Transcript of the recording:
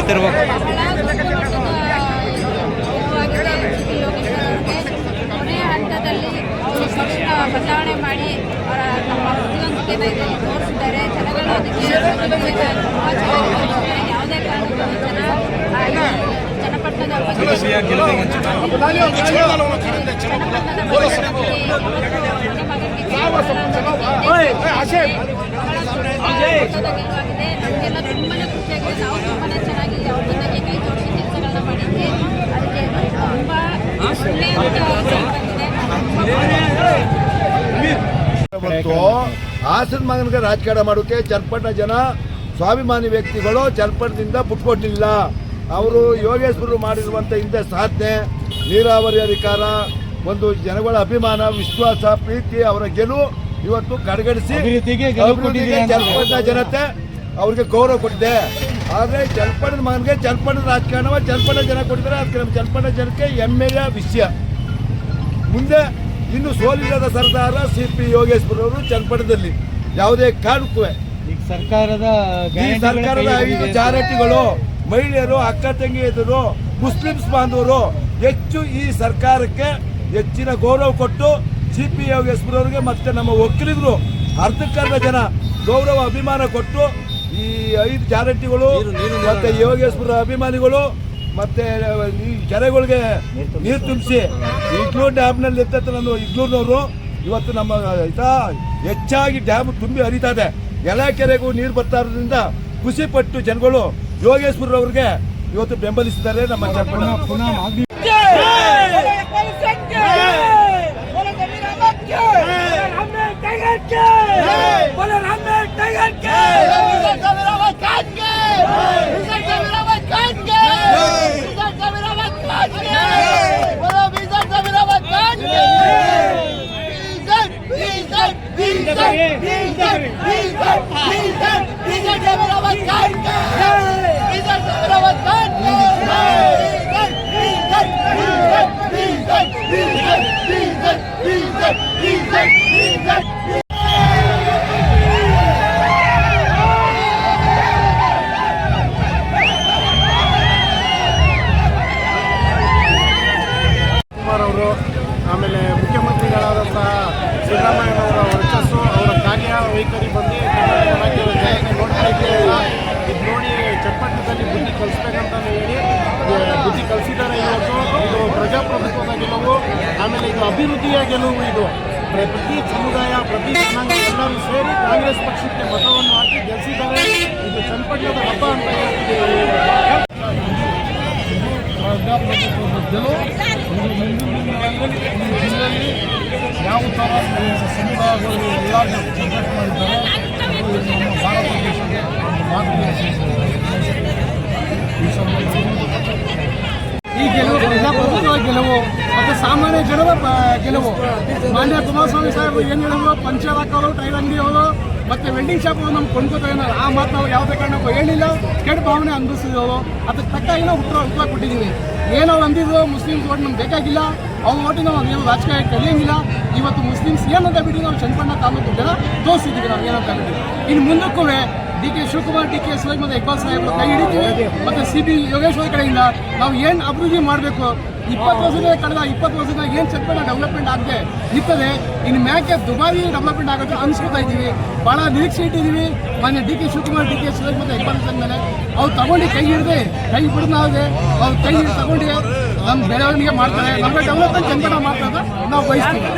ಮೂವತ್ತಿರ್ಬೇಕು ಬದಲಾವಣೆ ಮಾಡಿ ಅವರ ನಮ್ಮ ಬುದ್ಧಿವಂತಿಕೆನ ಇದರಲ್ಲಿ ತೋರಿಸಿದ್ದಾರೆ ಜನಗಳು ಅದಕ್ಕೆ ಯಾವುದೇ ಕಾರಣಕ್ಕೂ ಜನ ಜನಪಟ್ಟಣದ ಬಗ್ಗೆ ಮತ್ತು ಹಾಸನ ಮಗನಿಗೆ ರಾಜಕಾರಣ ಮಾಡೋಕೆ ಚನ್ನಪಟ್ಟಣ ಜನ ಸ್ವಾಭಿಮಾನಿ ವ್ಯಕ್ತಿಗಳು ಚನ್ನಪಟ್ಟಣದಿಂದ ಪುಟ್ಕೊಟ್ಟಿಲ್ಲ. ಅವರು ಯೋಗೇಶ್ವರರು ಮಾಡಿರುವಂಥ ಹಿಂದೆ ಸಾಧನೆ, ನೀರಾವರಿ ಅಧಿಕಾರ, ಒಂದು ಜನಗಳ ಅಭಿಮಾನ, ವಿಶ್ವಾಸ, ಪ್ರೀತಿ, ಅವರ ಗೆಲುವು. ಇವತ್ತು ಕಡೆಗಣಿಸಿ ಕೊಟ್ಟಿದ್ದೀರಿ ಜನತೆ ಅವ್ರಿಗೆ ಗೌರವ ಕೊಟ್ಟಿದೆ. ಆದರೆ ಚನ್ನಪಟ್ಟಣ ಮಗನಿಗೆ ಚನ್ನಪಟ್ಟಣ ರಾಜಕಾರಣವ ಚನ್ನಪಟ್ಟಣ ಜನ ಕೊಟ್ಟಿದ್ದಾರೆ. ಅದಕ್ಕೆ ನಮ್ಮ ಚನ್ನಪಟ್ಟಣ ಜನಕ್ಕೆ ಹೆಮ್ಮೆಯ ವಿಷಯ. ಮುಂದೆ ಇನ್ನು ಸೋಲಿಲ್ಲದ ಸರ್ದಾರ ಸಿ ಪಿ ಯೋಗೇಶ್ವರ ಅವರು ಚನ್ನಪಟ್ಟಣದಲ್ಲಿ ಯಾವುದೇ ಕಾರಣಕ್ಕೂ. ಸರ್ಕಾರದ ಸರ್ಕಾರದ ಐದು ಜಾರಟಿಗಳು ಮಹಿಳೆಯರು ಅಕ್ಕ ತಂಗಿಯರು ಮುಸ್ಲಿಮ್ಸ್ ಬಾಂಧವರು ಹೆಚ್ಚು ಈ ಸರ್ಕಾರಕ್ಕೆ ಹೆಚ್ಚಿನ ಗೌರವ ಕೊಟ್ಟು ಸಿ ಪಿ ಯೋಗೇಶ್ವರ ಅವರಿಗೆ ಮತ್ತೆ ನಮ್ಮ ಒಕ್ಕಲಿಗರು ಅರ್ಧಕ್ಕರ್ಧ ಜನ ಗೌರವ ಅಭಿಮಾನ ಕೊಟ್ಟು ಈ ಐದು ಚಾರಿಟಿಗಳು ಮತ್ತೆ ಯೋಗೇಶ್ವರ ಅಭಿಮಾನಿಗಳು ಮತ್ತೆ ಈ ಕೆರೆಗಳಿಗೆ ನೀರು ತುಂಬಿಸಿ ಇಗ್ಲೂರು ಡ್ಯಾಮ್ನಲ್ಲಿ ಎತ್ತ ನಾನು ಇಗ್ಲೂರಿನವರು ಇವತ್ತು ನಮ್ಮ ಇದ ಹೆಚ್ಚಾಗಿ ಡ್ಯಾಮ್ ತುಂಬಿ ಹರಿತಾ ಇದೆ ಎಲ್ಲ ಕೆರೆಗೂ ನೀರು ಬರ್ತಾ ಇರೋದ್ರಿಂದ ಖುಷಿ ಪಟ್ಟು ಜನಗಳು ಯೋಗೇಶ್ವರ ಅವ್ರಿಗೆ ಇವತ್ತು ಬೆಂಬಲಿಸಿದ್ದಾರೆ ನಮ್ಮ ಚನ್ನಪಟ್ಟಣ ಬುದ್ಧಿ ಕಲಿಸಿದ್ದಾರೆ ಇವತ್ತು ಇದು ಪ್ರಜಾಪ್ರಭುತ್ವದ ಗೆಲುವು ಆಮೇಲೆ ಇದು ಅಭಿವೃದ್ಧಿಯ ಗೆಲುವು ಇದು ಪ್ರ- ಪ್ರತಿ ಸಮುದಾಯ ಪ್ರತಿ ಜನಾಂಗ ಎಲ್ಲರೂ ಸೇರಿ ಕಾಂಗ್ರೆಸ್ ಪಕ್ಷಕ್ಕೆ ಮತವನ್ನು ಹಾಕಿ ಗೆಲ್ಲಿಸಿದ್ದಾರೆ ಇದು ಚನ್ನಪಟ್ಟಣದ ಹಬ್ಬ ಅಂತ ಹೇಳ್ತಿದ್ದೀವಿ ಪ್ರಜಾಪ್ರಭುತ್ವದ ಗೆಲುವು ಇದು ಮುಂದಿನ ದಿನಗಳಲ್ಲಿ ಈ ಜಿಲ್ಲೆಯಲ್ಲಿ ಯಾವ ಥರ ಸಮುದಾಯಗಳು ಎಲ್ಲ ಸಪೋರ್ಟ್ ಮಾಡಿದ್ದಾರೆ ಇದು ನಮ್ಮ ಭಾರತ ದೇಶದ ಒಂದು ಗೆಲುವು ಮಾನ್ಯ ಕುಮಾರಸ್ವಾಮಿ ಸಾಹೇಬರು ಏನು ಹೇಳಿದ್ರು? ಪಂಚರ್ ಹಾಕೋರು ಟೈರ್ ಅಂಗಡಿ ಅವರು ಮತ್ತೆ ವೆಲ್ಡಿಂಗ್ ಶಾಪ್ ನಮ್ಗೆ ಕೊಂಡ್ಕೋತಾ ಇದ್ದಾರೆ ಆ ಮಾತು ನಾವು ಯಾವುದೇ ಕಾರಣಕ್ಕೂ ಹೇಳಿಲ್ಲ. ಕೆಟ್ಟ ಭಾವನೆ ಅನುಭವಿಸಿದವರು ಅದಕ್ಕೆ ತಕ್ಕ ನಾವು ಉತ್ತರ ಉತ್ತರ ಕೊಟ್ಟಿದ್ದೀನಿ ಏನೋ ಅಂದಿದ್ರು? ಮುಸ್ಲಿಮ್ಸ್ ಓಟ್ ನಮ್ಗೆ ಬೇಕಾಗಿಲ್ಲ. ಅವ್ರ ಓಟಿ ನಾವು ಏನು ರಾಜಕೀಯ ಕಲಿಯಂಗಿಲ್ಲ. ಇವತ್ತು ಮುಸ್ಲಿಮ್ಸ್ ಏನಂತ ಬಿಟ್ಟು ನಾವು ಚನ್ನಪಣ್ಣ ತಾಲೂಕು ಜನ ತೋರಿಸಿದ್ದೀವಿ ನಾವು ಏನಂತ ಇನ್ನು ಮುಂದಕ್ಕೂ D K Shivakumar, D K Suresh ಮತ್ತು ಇಕ್ಬಾಲ್ ಸಾಹೇಬ್ರ ಕೈ ಹಿಡಿತೀವಿ. ಮತ್ತು ಸಿ ಬಿ ಯೋಗೇಶ್ವರ ಕಡೆಯಿಂದ ನಾವು ಏನು ಅಭಿವೃದ್ಧಿ ಮಾಡಬೇಕು? ಇಪ್ಪತ್ತು ವರ್ಷದ ಕಳೆದ ಇಪ್ಪತ್ತು ವರ್ಷದ ಏನು ಚನ್ನಪಣ್ಣ ಡೆವಲಪ್ಮೆಂಟ್ ಆಗದೆ? ಇರ್ತದೆ. ಇನ್ನು ಮ್ಯಾಕೆ ದುಬಾರಿ ಡೆವಲಪ್ಮೆಂಟ್ ಆಗುತ್ತೆ ಅನ್ಸ್ಕೊತಾ ಇದ್ದೀವಿ. ಭಾಳ ನಿರೀಕ್ಷೆ ಇಟ್ಟಿದ್ದೀವಿ. ಮೊನ್ನೆ D K Shivakumar, D K Suresh ಮತ್ತು ಇಪ್ಪತ್ತು ಸಾಹೇಬ್ ಮೇಲೆ ಅವ್ರು ತಗೊಂಡು ಕೈ ಹಿಡಿದೆ, ಕೈ ಬಿಡದೆ ಅವ್ರು ಕೈ ಹಿಡಿದು ತಗೊಂಡು ನಮ್ಮ ಬೆಳವಣಿಗೆ ಮಾಡ್ತಾರೆ. ನಮ್ಮ ಡೆವಲಪ್ಮೆಂಟ್ ಚನ್ನಪಣ್ಣ ಮಾಡ್ತಾರೆ ನಾವು ಬಯಸ್ತೀವಿ.